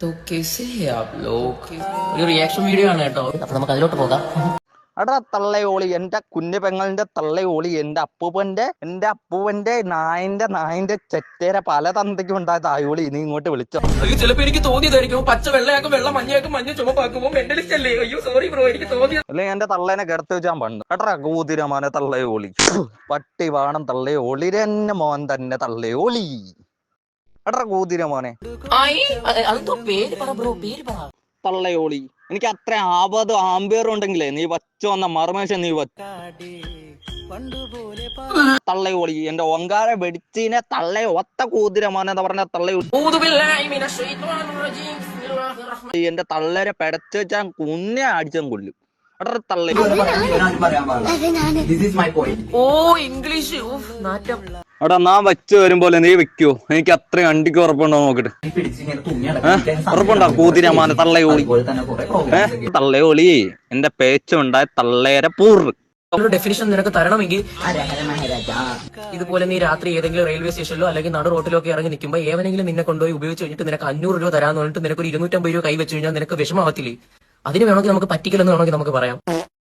तो कैसे है आप लोग ഒരു റിയാക്ഷൻ വീഡിയോ ആണ് കേട്ടോ അപ്പൊ നമുക്ക് അതിലോട്ട് പോകാം എടാ തള്ളയോളി എന്റെ കുഞ്ഞു പെങ്ങളുടെ തള്ളയോളി എന്റെ അപ്പൂപ്പന്റെ എന്റെ അപ്പൂപ്പന്റെ നായന്റെ നായന്റെ ചെറ്റേര പല തന്തയ്ക്കും ഉണ്ടായ തായോളി നീ ഇങ്ങോട്ട് വിളിച്ചോ അയ്യോ ചിലപ്പോ എനിക്ക് തോന്നിയതായിരിക്കും പച്ച വെള്ളയാക്കും വെള്ളം മഞ്ഞയാക്കും മഞ്ഞ ചുമപ്പാക്കുമ്പോ മെന്റലിസ്റ്റ് അല്ലേ അയ്യോ സോറി ബ്രോ എനിക്ക് തോന്നിയത് അല്ലെങ്കിൽ എന്റെ തള്ളേനെ കിടത്തി വെച്ചാൻ പണ്ട് എടാ കൂതിരമാനെ തള്ളയോളി പട്ടി വേണം തള്ളയോളി തന്നെ മോൻ തന്നെ തള്ളയോളി എടാ കൂതിരമോനെ മോനെ. അതെന്തോ പേര് പറ ബ്രോ പേര് പറ. തള്ളയോളി എനിക്ക് അത്ര ആപത് ആമ്പിയർ ഉണ്ടെങ്കിലേ നീ വച്ചു വന്ന മറുമേശ നീ വച്ച തള്ളയോളി. എന്റെ ഒങ്കാര വെടിച്ചിനെ തള്ള ഒത്ത കൂതിരമോനെ എന്ന് പറഞ്ഞ തള്ളയോളി എന്റെ തള്ളേരെ പെടച്ചു വെച്ചാൽ കുന്നെ അടിച്ചും കൊല്ലും. ഓ ഇംഗ്ലീഷ്. എടാ നാ വെച്ച് വരുമ്പോൾ നീ വെക്കോ. എനിക്ക് അത്രയും അണ്ടിക്ക് ഉറപ്പുണ്ടോ നോക്കിട്ട്? ഉറപ്പുണ്ടോ? കൂതിരമാന തള്ളയോളി ഏ? തള്ളയോളി. എന്റെ പേച്ചുണ്ടായ തള്ളേര പൂർവ്. ഒരു ഡെഫിനിഷൻ നിനക്ക് തരണമെങ്കിൽ ഇതുപോലെ നീ രാത്രി ഏതെങ്കിലും റെയിൽവേ സ്റ്റേഷനിലോ അല്ലെങ്കിൽ നടു റോട്ടിലോ ഒക്കെ ഇറങ്ങി നിൽക്കുമ്പോൾ ഏവനെങ്കിലും നിന്നെ കൊണ്ടുപോയി ഉപയോഗിച്ച് കഴിഞ്ഞിട്ട് നിനക്ക് അഞ്ഞൂറ് രൂപ തരാന്ന് പറഞ്ഞിട്ട് നിനക്ക് ഒരു ഇരുന്നൂറ്റമ്പത് രൂപ കൈ വെച്ച് കഴിഞ്ഞാൽ നിനക്ക് വിഷമാവത്തില്ലേ അതിന് വേണമെങ്കിൽ നമുക്ക് പറ്റിക്കലെന്ന് വേണമെങ്കിൽ നമുക്ക് പറയാം.